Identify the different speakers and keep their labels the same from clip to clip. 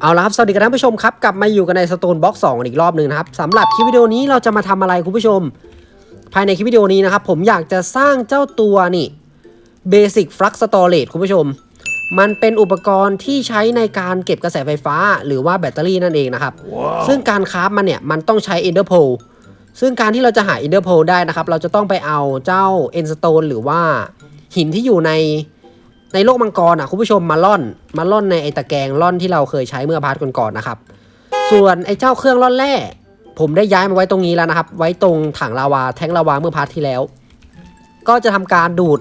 Speaker 1: เอาละครับ สวัสดีกันท่านผู้ชมครับ กลับมาอยู่กันใน Stone Box 2อีกรอบหนึ่งนะครับสำหรับคลิปวิดีโอนี้เราจะมาทำอะไรคุณผู้ชม ภายในคลิปวิดีโอนี้นะครับ ผมอยากจะสร้างเจ้าตัวนี่ Basic Flux Storage คุณผู้ชม มันเป็นอุปกรณ์ที่ใช้ในการเก็บกระแสไฟฟ้า หรือว่าแบตเตอรี่นั่นเองนะครับซึ่งการคราฟมันเนี่ยมันต้องใช้ Ender Pearl ซึ่งการที่เราจะหา Ender Pearl ได้นะครับ เราจะต้องไปเอาเจ้า Endstone หรือว่าหินที่อยู่ใน ในโลกมังกรอะคุณผู้ชมมาล่อนมาล่อนในไอตะแกรงล่อนที่เราเคยใช้เมื่อพาร์ทก่อนๆนะครับ ส่วนไอเจ้าเครื่องล่อนแร่ผมได้ย้ายมาไว้ตรงนี้แล้วนะครับ ไว้ตรงถังลาวาแทงลาวาเมื่อพาร์ทที่แล้ว ก็จะทำการดูด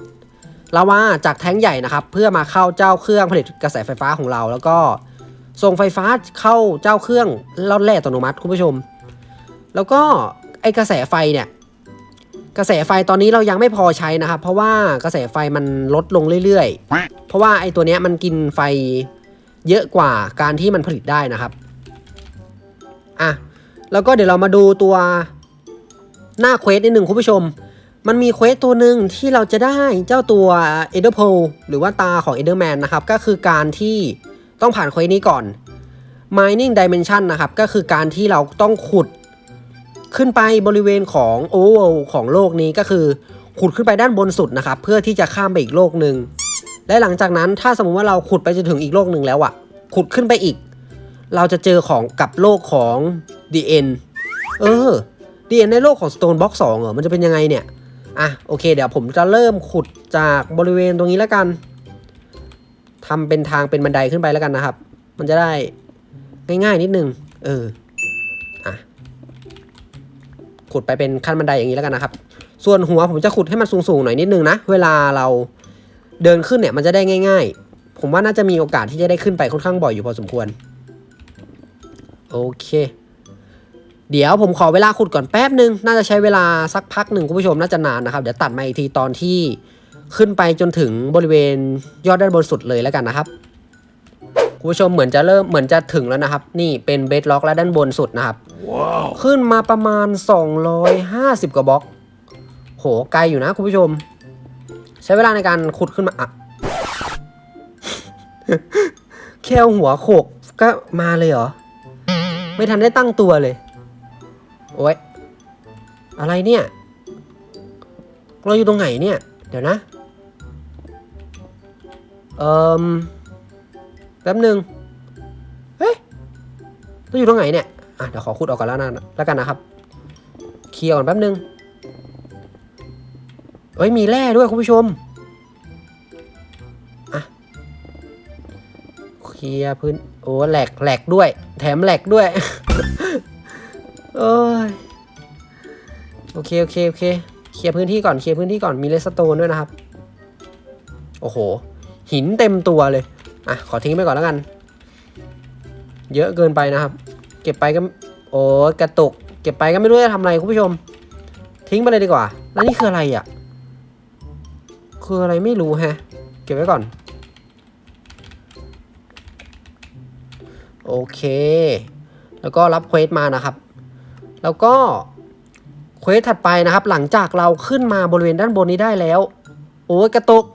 Speaker 1: ลาวาจากแทงใหญ่นะครับ เพื่อมาเข้าเจ้าเครื่องผลิตกระแสไฟฟ้าของเรา แล้วก็ส่งไฟฟ้าเข้าเจ้าเครื่องล่อนแร่อัตโนมัติคุณผู้ชม แล้วก็ไอกระแสไฟเนี่ย กระแสไฟตอนนี้เรายังไม่พอใช้นะครับ เพราะว่ากระแสไฟมันลดลงเรื่อยๆ เพราะว่าไอตัวเนี้ยมันกินไฟเยอะกว่าการที่มันผลิตได้นะครับอะแล้วก็เดี๋ยวเรามาดูตัวหน้าเควสนิดหนึ่งคุณผู้ชม มันมีเควสตัวหนึ่งที่เราจะได้เจ้าตัว e d e r p o l หรือว่าตาของ Enderman นะครับ ก็คือการที่ต้องผ่านเควสนี้ก่อน Mining Dimension นะครับ ก็คือการที่เราต้องขุด ขึ้นไปบริเวณของโอเวอร์ของโลกนี้ก็คือ ขุดขึ้นไปด้านบนสุดนะครับ เพื่อที่จะข้ามไปอีกโลกหนึ่งและหลังจากนั้นถ้าสมมุติว่าเราขุดไปจนถึงอีกโลกหนึ่งแล้วอะขุดขึ้นไปอีก เราจะเจอของกับโลกของ DN เออ DN ในโลกของ Stone Box 2เหรอมันจะเป็นยังไงเนี่ยอะโอเค เดี๋ยวผมจะเริ่มขุดจากบริเวณตรงนี้แล้วกันทำเป็นทางเป็นบันไดขึ้นไปแล้วกันนะครับ มันจะได้ง่ายๆนิดนึง เออ ขุดไปเป็นขั้นบันไดอย่างนี้แล้วกันนะครับ ส่วนหัวผมจะขุดให้มันสูงๆหน่อยนิดนึงนะ เวลาเราเดินขึ้นเนี่ยมันจะได้ง่าย ๆ ผมว่าน่าจะมีโอกาสที่จะได้ขึ้นไปค่อนข้างบ่อยอยู่พอสมควร โอเค เดี๋ยวผมขอเวลาขุดก่อนแป๊บนึง น่าจะใช้เวลาสักพักหนึ่งคุณผู้ชมน่าจะนานนะครับ เดี๋ยวตัดมาอีกทีตอนที่ขึ้นไปจนถึงบริเวณยอดด้านบนสุดเลยแล้วกันนะครับ คุณผู้ชมเหมือนจะเริ่มเหมือนจะถึงแล้วนะครับ นี่เป็นเบสล็อกและด้านบนสุดนะครับขึ้นมาประมาณ 250 กว่าบล็อก โหไกลอยู่นะคุณผู้ชม ใช้เวลาในการขุดขึ้นมาอะแค่เอาหัวโขกก็มาเลยเหรอ ไม่ทันได้ตั้งตัวเลย โอ๊ยอะไรเนี่ย เราอยู่ตรงไหนเนี่ย เดี๋ยวนะ เอ่มแป๊บหนึ่งเฮ้ยเราอยู่ตรงไหนเนี่ยอะเดี๋ยวขอขุดออกก่อนแล้วนะแล้วกันนะครับ เคลียร์ก่อนแป๊บนึงเอ้ยมีแร่ด้วยคุณผู้ชมอะเคลียร์พื้นโอ้แหลกแหลกด้วย แถมแหลกด้วยเอ้ยโอเคโอเคโอเคเคลียร์พื้นที่ก่อนเคลียร์พื้นที่ก่อนมีเลสโตนด้วยนะครับ โอ้โห หินเต็มตัวเลย อะขอทิ้งไปก่อนแล้วกัน เยอะเกินไปนะครับ เก็บไปก็โอ้กระตุก เก็บไปก็ไม่รู้จะทำอะไรคุณผู้ชม ทิ้งไปเลยดีกว่า แล้วนี่คืออะไรอะ คืออะไรไม่รู้แฮะ เก็บไว้ก่อน โอเค แล้วก็รับเควสมานะครับ แล้วก็เควสถัดไปนะครับ หลังจากเราขึ้นมาบริเวณด้านบนนี้ได้แล้ว โอ้ยกระตุก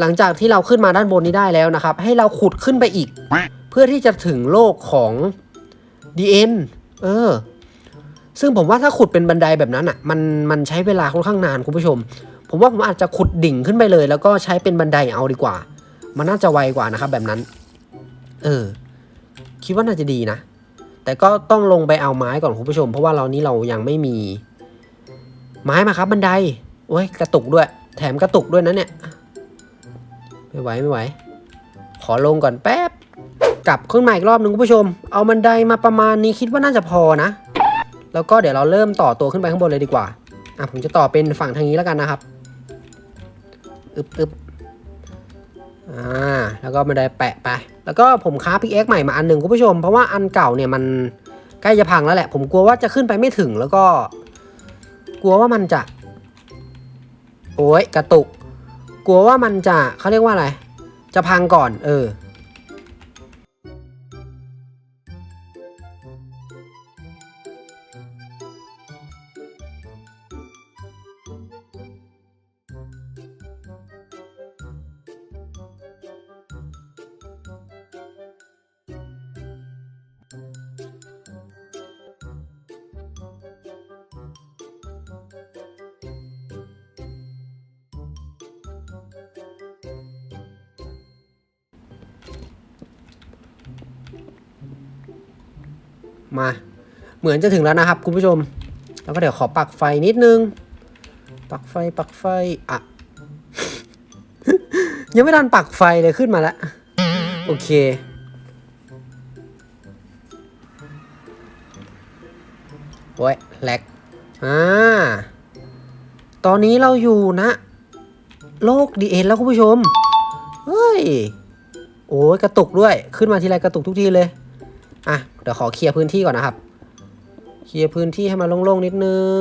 Speaker 1: หลังจากที่เราขึ้นมาด้านบนนี้ได้แล้วนะครับ ให้เราขุดขึ้นไปอีก เพื่อที่จะถึงโลกของ DN เออ ซึ่งผมว่าถ้าขุดเป็นบันไดแบบนั้นอะ มันมันใช้เวลาค่อนข้างนานคุณผู้ชม ผมว่าผมอาจจะขุดดิ่งขึ้นไปเลย แล้วก็ใช้เป็นบันไดเอาดีกว่า มันน่าจะไวกว่านะครับ แบบนั้น เออ คิดว่าน่าจะดีนะแต่ก็ต้องลงไปเอาไม้ก่อนคุณผู้ชม เพราะว่าเรานี้เรายังไม่มี ไม้มาครับบันไดโอ้ยกระตุกด้วย แถมกระตุกด้วยนะเนี่ย ไม่ไหวไม่ไหว ขอลงก่อนแป๊บ กลับขึ้นมาอีกรอบหนึ่งคุณผู้ชม เอาบันไดมาประมาณนี้คิดว่าน่าจะพอนะ แล้วก็เดี๋ยวเราเริ่มต่อตัวขึ้นไปข้างบนเลยดีกว่า อะผมจะต่อเป็นฝั่งทางนี้แล้วกันนะครับ อึบอึบอ่า แล้วก็บันไดแปะไป แล้วก็ผมค้าพิกเอ็กใหม่มาอันหนึ่งคุณผู้ชม เพราะว่าอันเก่าเนี่ยมันใกล้จะพังแล้วแหละ ผมกลัวว่าจะขึ้นไปไม่ถึงแล้วก็ กลัวว่ามันจะ โอ้ยกระตุก กลัวว่ามันจะเขาเรียกว่าอะไร จะพังก่อน เออ มา เหมือนจะถึงแล้วนะครับ คุณผู้ชม แล้วก็เดี๋ยวขอปักไฟนิดนึง ปักไฟปักไฟอะ ยังไม่ทันปักไฟเลยขึ้นมาแล้ว โอเค โอ้ยแลกอ่า ตอนนี้เราอยู่นะ โลกดีเอ็นแล้วคุณผู้ชม เฮ้ย โอ้ยกระตุกด้วย ขึ้นมาทีไรกระตุกทุกทีเลย อะเดี๋ยวขอเคลียร์พื้นที่ก่อนนะครับ เคลียร์พื้นที่ให้มันโล่งๆนิดนึง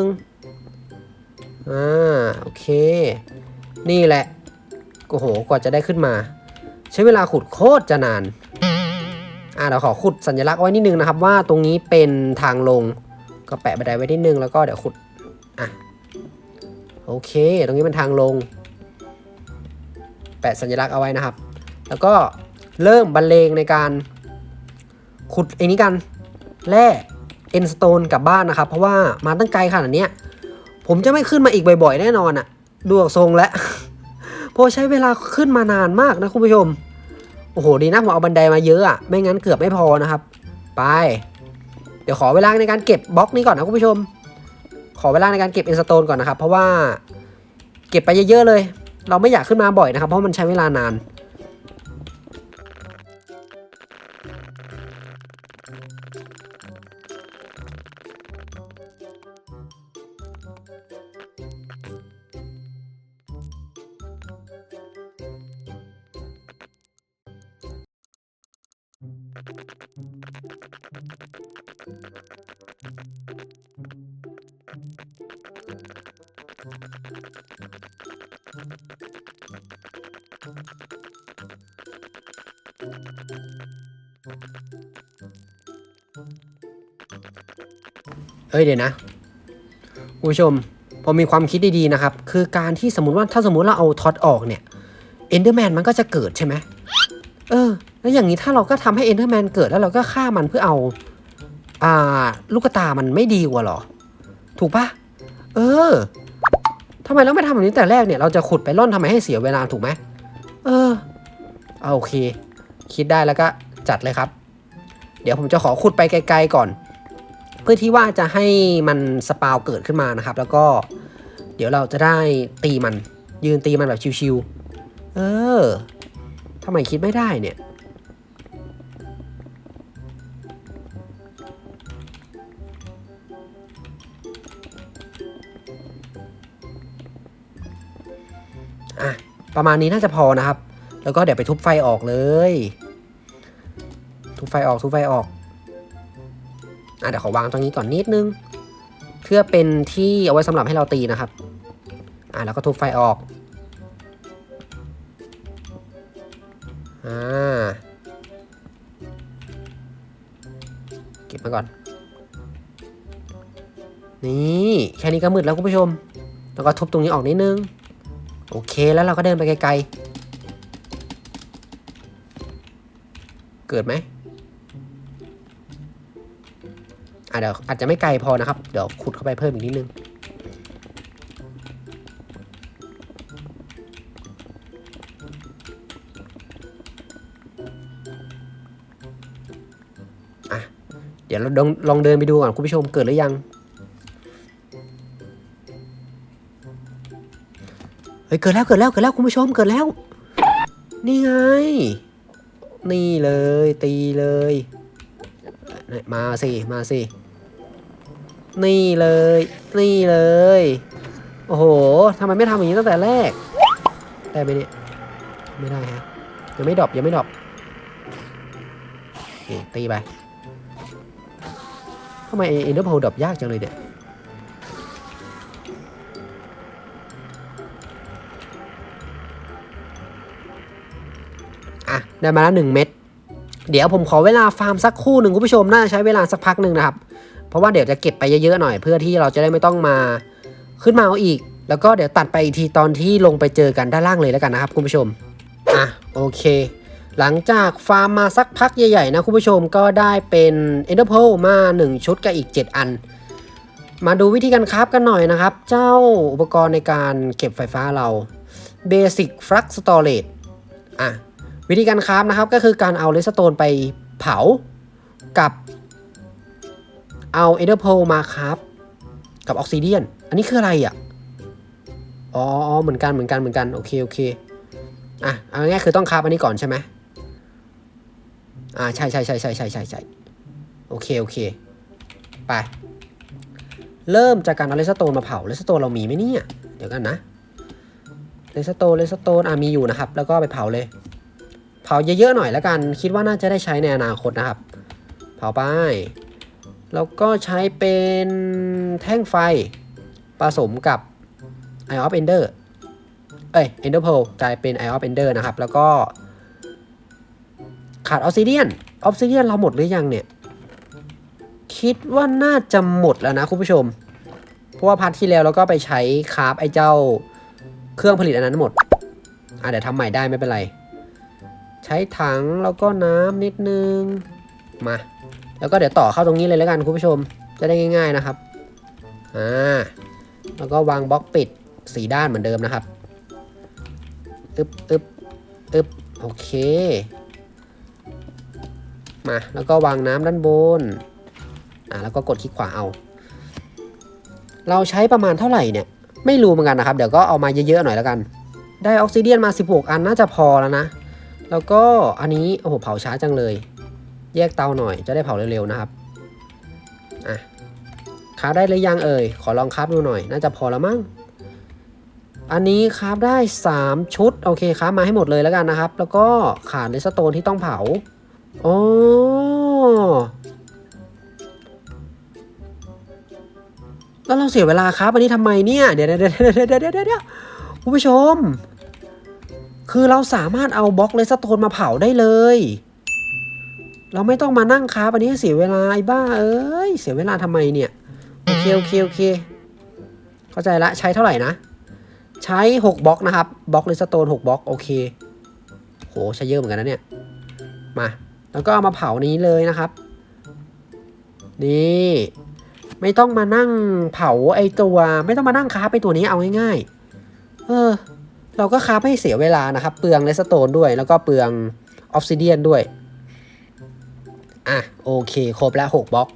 Speaker 1: อ่าโอเค นี่แหละโอ้โหกว่าจะได้ขึ้นมา ใช้เวลาขุดโคตรจะนาน อ่าเดี๋ยวขอขุดสัญลักษณ์ไว้นิดนึงนะครับ ว่าตรงนี้เป็นทางลงก็แปะบันไดไว้นิดนึงแล้วก็เดี๋ยวขุดอะโอเค ตรงนี้เป็นทางลง แปะสัญลักษณ์เอาไว้นะครับ แล้วก็เริ่มบรรเลงในการ ขุดไอ้นี้กันแร่เอ็นสโตนกลับบ้านนะครับ เพราะว่ามาตั้งไกลขนาดนี้ผมจะไม่ขึ้นมาอีกบ่อยๆ แน่นอนอะดูออกทรงแล้วเพราะใช้เวลาขึ้นมานานมากนะคุณผู้ชม โอ้โห ดีนะผมเอาบันไดมาเยอะอะไม่งั้นเกือบไม่พอนะครับ ไป เดี๋ยวขอเวลาในการเก็บบล็อกนี้ก่อนนะคุณผู้ชม ขอเวลาในการเก็บเอ็นสโตนก่อนนะครับ เพราะว่าเก็บไปเยอะๆเลย เราไม่อยากขึ้นมาบ่อยนะครับ เพราะมันใช้เวลานาน เอ้ยเดี๋ยวนะคุณผู้ชมผมมีความคิดดีๆนะครับ คือการที่สมมติว่าถ้าสมมติเราเอาท็อตออกเนี่ยเอนเดอร์แมนมันก็จะเกิดใช่ไหมเออ แล้วอย่างนี้ถ้าเราก็ทำให้เอนเดอร์แมนเกิดแล้วเราก็ฆ่ามันเพื่อเอา อ่า ลูกตามันไม่ดีกว่าหรอ ถูกปะเออำไมเราไม่ทำแบบนี้แต่แรกเนี่ยเราจะขุดไปร่อนทำไมให้เสียเวลาถูกไหมเออเอาโอเค คิดได้แล้วก็จัดเลยครับ เดี๋ยวผมจะขอขุดไปไกลๆก่อน เพื่อที่ว่าจะให้มันสปาวเกิดขึ้นมานะครับ แล้วก็ เดี๋ยวเราจะได้ตีมัน ยืนตีมันแบบชิวๆเออทำไมคิดไม่ได้เนี่ย ประมาณนี้น่าจะพอนะครับ แล้วก็เดี๋ยวไปทุบไฟออกเลย ทุบไฟออกทุบไฟออกอะเดี๋ยวขอวางตรงนี้ก่อนนิดนึง เพื่อเป็นที่เอาไว้สำหรับให้เราตีนะครับ อะแล้วก็ทุบไฟออก อ่า เก็บมาก่อน นี่ แค่นี้ก็มืดแล้วคุณผู้ชม แล้วก็ทุบตรงนี้ออกนิดนึง โอเคแล้วเราก็เดินไปไกลๆ เกิดไหมอะเดี๋ยวอาจจะไม่ไกลพอนะครับ เดี๋ยวขุดเข้าไปเพิ่มอีกนิดนึง อะ เดี๋ยวเราลองลองเดินไปดูก่อนคุณผู้ชมเกิดหรือยัง ฮ้ยเกิดแล้วเกิดแล้วเกิดแล้วคุณผู้ชมเกิดแล้ว นี่ไง นี่เลยตีเลย มาสิมาสิ นี่เลย นี่เลย โอ้โหทำไมไม่ทำอย่างนี้ตั้งแต่แรก ได้ไหมเนี่ย ไม่ได้ฮะ ยังไม่ดรอปยังไม่ดรอปตีไปทำไมเอ็นเดอร์โพลดรอปยากจังเลยเนี่ย ได้มาแล้วหนึ่งเม็ดเดี๋ยวผมขอเวลาฟาร์มสักคู่หนึ่งคุณผู้ชมน่าจะใช้เวลาสักพักหนึ่งนะครับ เพราะว่าเดี๋ยวจะเก็บไปเยอะๆหน่อย เพื่อที่เราจะได้ไม่ต้องมาขึ้นมาเอาอีก แล้วก็เดี๋ยวตัดไปอีกทีตอนที่ลงไปเจอกันด้านล่างเลยแล้วกันนะครับคุณผู้ชมอะโอเค หลังจากฟาร์มมาสักพักใหญ่ๆนะคุณผู้ชมก็ได้เป็นเอ็นเดอร์โพมา 1 ชุดกับอีก 7 อัน มาดูวิธีการคราฟกันหน่อยนะครับ เจ้าอุปกรณ์ในการเก็บไฟฟ้าเรา Basic Flux Storage อะ วิธีการคราฟนะครับก็คือการเอาเลสโตนไปเผากับเอาเอเดอร์โพมาครับกับออกซิเดียน อันนี้คืออะไรอะอ๋ออ๋อเหมือนกันเหมือนกันเหมือนกันโอเคโอเคอะเอาง่ายคือต้องคราบอันนี้ก่อนใช่ไหมอ่าใช่ใช่ใช่ใช่ใช่ใช่ใช่โอเคโอเคไป เริ่มจากการเอาเลสโตนมาเผาเลสโตนเรามีไหมเนี่ย เดี๋ยวกันนะเลสโตนเลสโตนอะมีอยู่นะครับ แล้วก็ไปเผาเลย เผาเยอะๆหน่อยแล้วกัน คิดว่าน่าจะได้ใช้ในอนาคตนะครับ เผาไป แล้วก็ใช้เป็นแท่งไฟผสมกับ Eye of Ender เอ้ย Ender Pearl กลายเป็น Eye of Ender นะครับ แล้วก็ขาดออ s ซิเดียนออ s ซิเดียนเราหมดหรือยังเนี่ย คิดว่าน่าจะหมดแล้วนะคุณผู้ชม เพราะว่าพาร์ทที่แล้วเราก็ไปใช้คราฟไอ้เจ้าเครื่องผลิตอันนั้นหมด อะเดี๋ยวทำใหม่ได้ไม่เป็นไร ช้ถังแล้วก็น้ำนิดนึง มา แล้วก็เดี๋ยวต่อเข้าตรงนี้เลยแล้วกันคุณผู้ชม จะได้ง่าย ๆนะครับ อ่า แล้วก็วางบล็อกปิดสีด้านเหมือนเดิมนะครับอึบอึบอึบโอเค มา แล้วก็วางน้ำด้านบน อ่า แล้วก็กดคลิกขวาเอา เราใช้ประมาณเท่าไหร่เนี่ย ไม่รู้เหมือนกันนะครับ เดี๋ยวก็เอามาเยอะๆหน่อยแล้วกัน ได้ออกซิเดียนมา 16 อันน่าจะพอแล้วนะ แล้วก็อันนี้โอ้โหเผาช้าจังเลย แยกเตาหน่อยจะได้เผาเร็วๆนะครับอะคราฟได้หรือยังเอ่ยขอลองคราฟดูหน่อย น่าจะพอแล้วมั้งอันนี้คราฟได้ 3 ชุด โอเคคราฟมาให้หมดเลยแล้วกันนะครับ แล้วก็ขาดเลสโตนที่ต้องเผาอ๋อแล้วเราเสียเวลาครับอันนี้ทำไมเนี่ย เดี๋ยวเดี๋ยวเดี๋ยวเดี๋ยวเดี๋ยวเดี๋ยวคุณผู้ชม คือเราสามารถเอาบล็อกเลสโตนมาเผาได้เลย เราไม่ต้องมานั่งคราฟอันนี้เสียเวลาไอ้บ้าเอ้ยเสียเวลาทำไมเนี่ยโอเคโอเคโอเค เข้าใจละใช้เท่าไหร่นะ ใช้ 6บล็อกนะครับบล็อกเลสโตน6บล็อกโอเคโหใช้เยอะเหมือนกันนะเนี่ยมาแล้วก็เอามาเผานี้เลยนะครับ นี่ไม่ต้องมานั่งเผาไอตัว ไม่ต้องมานั่งคราไอตัวนี้เอาง่ายๆเออ เราก็คราฟให้เสียเวลานะครับ เปลืองเลสโตนด้วย แล้วก็เปลืองออฟซิเดียนด้วย อะ โอเค ครบแล้ว6บล็อก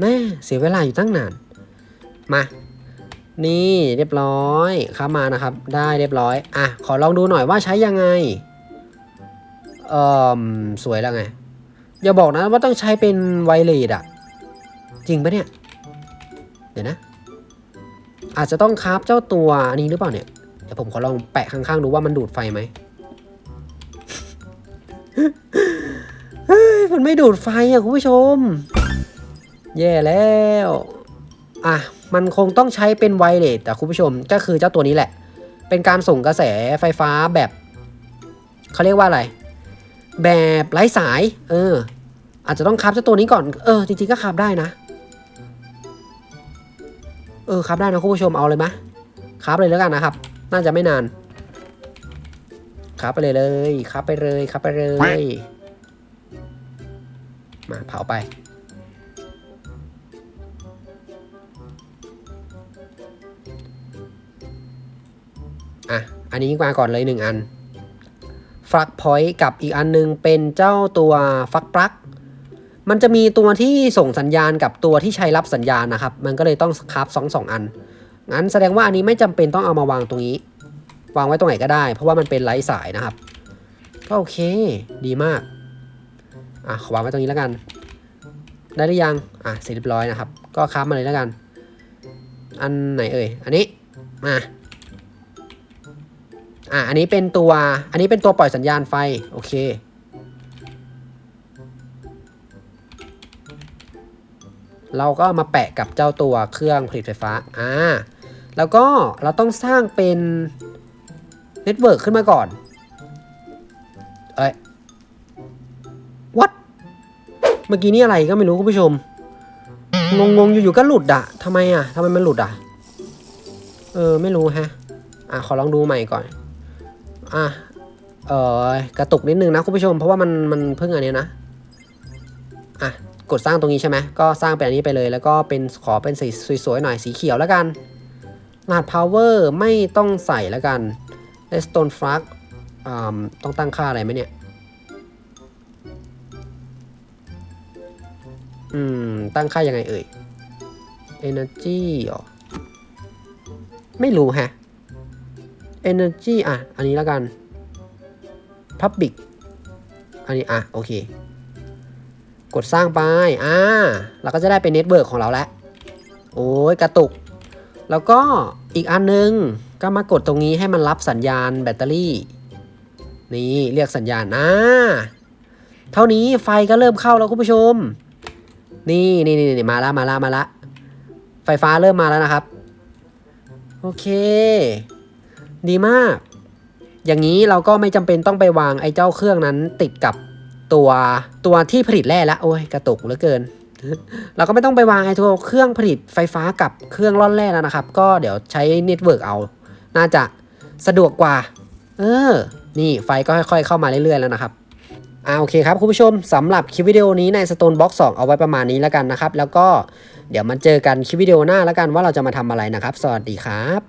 Speaker 1: แม่เสียเวลาอยู่ตั้งนาน มา นี่เรียบร้อยครับมานะครับ ได้เรียบร้อย อะ ขอลองดูหน่อยว่าใช้ยังไง เอ่อ สวยแล้วไง อย่าบอกนะว่าต้องใช้เป็นไวเลสอะจริงปะเนี่ย เดี๋ยวนะ อาจจะต้องคราฟเจ้าตัวนี้หรือเปล่าเนี่ย เดี๋ยวผมขอลองแปะข้างๆดูว่ามันดูดไฟไหมเฮ้ยมันไม่ดูดไฟอะคุณผู้ชม แย่แล้ว อะ มันคงต้องใช้เป็นไวเลสแต่คุณผู้ชมก็คือเจ้าตัวนี้แหละ เป็นการส่งกระแสไฟฟ้าแบบ เขาเรียกว่าอะไร แบบไร้สาย เออ อาจจะต้องคับเจ้าตัวนี้ก่อน เออ จริงๆก็คับได้นะ เออคับได้นะคุณผู้ชมเอาเลยไหมคับเลยแล้วกันนะครับ น่าจะไม่นานคับไปเลยเลยคับไปเลยคับไปเลย มาเผาไป อะ อันนี้มาก่อนเลยหนึ่งอันฟักพอยต์กับอีกอันนึงเป็นเจ้าตัวฟักปลั๊กมันจะมีตัวที่ส่งสัญญาณกับตัวที่ใช้รับสัญญาณนะครับ มันก็เลยต้องคราฟสองสองอัน งั้นแสดงว่าอันนี้ไม่จำเป็นต้องเอามาวางตรงนี้ วางไว้ตรงไหนก็ได้ เพราะว่ามันเป็นไร้สายนะครับ ก็โอเค ดีมาก อะขวางไว้ตรงนี้แล้วกัน ได้หรือยัง อะเสร็จเรียบร้อยนะครับ ก็ครามาเลยแล้วกัน อันไหนเอ่ย อันนี้ มา อะ อันนี้เป็นตัว อันนี้เป็นตัวปล่อยสัญญาณไฟ โอเคเราก็มาแปะกับเจ้าตัวเครื่องผลิตไฟฟ้า อ่า แล้วก็เราต้องสร้างเป็นเน็ตเวิร์กขึ้นมาก่อน เอ้ย what เมื่อกี้นี่อะไรก็ไม่รู้คุณผู้ชมงงงๆ อยู่ๆ ก็หลุดอะทำไมอะทำไมมันหลุดอะเออ ไม่รู้ฮะ อะ ขอลองดูใหม่ก่อน อะ เออกระตุกนิดนึงนะคุณผู้ชม เพราะว่ามันมันเพิ่งอันเนี้ยนะ อะ กดสร้างตรงนี้ใช่ไหม ก็สร้างเป็นอันนี้ไปเลย แล้วก็เป็นขอเป็นสีสวยๆ หน่อย สีเขียวแล้วกัน รหัส power ไม่ต้องใส่แล้วกัน redstone flux ต้องตั้งค่าอะไรไหมเนี่ย อืม ตั้งค่ายังไงเอ่ย energy เหรอไม่รู้แฮะ energy อะ อันนี้แล้วกัน public อันนี้อะ โอเค กดสร้างไป อ่า เราก็จะได้เป็นเน็ตเวิร์กของเราแล้ว โอ้ย กระตุก แล้วก็อีกอันนึงก็มากดตรงนี้ให้มันรับสัญญาณแบตเตอรี่ นี่เรียกสัญญาณอ่าเท่านี้ไฟก็เริ่มเข้าแล้วคุณผู้ชม นี่นี่นี่มาละมาละมาละไฟฟ้าเริ่มมาแล้วนะครับ โอเค ดีมาก อย่างนี้เราก็ไม่จำเป็นต้องไปวางไอ้เจ้าเครื่องนั้นติดกับตัวตัวที่ผลิตแร่ล้วโอ้ยกระตุกเหลือเกิน เราก็ไม่ต้องไปวางไอ้ตัวเครื่องผลิตไฟฟ้ากับเครื่องร่อนแร่แล้วนะครับ ก็เดี๋ยวใช้เน็ตเวิร์กเอา น่าจะสะดวกกว่า เออ นี่ไฟก็ค่อยๆเข้ามาเรื่อยๆแล้วนะครับอ่าโอเคครับคุณผู้ชมสำหรับคลิปวิดีโอนี้ใน Stone Box 2 เอาไว้ประมาณนี้แล้วกันนะครับ แล้วก็เดี๋ยวมาเจอกันคลิปวิดีโอหน้าแล้วกันว่าเราจะมาทำอะไรนะครับ สวัสดีครับ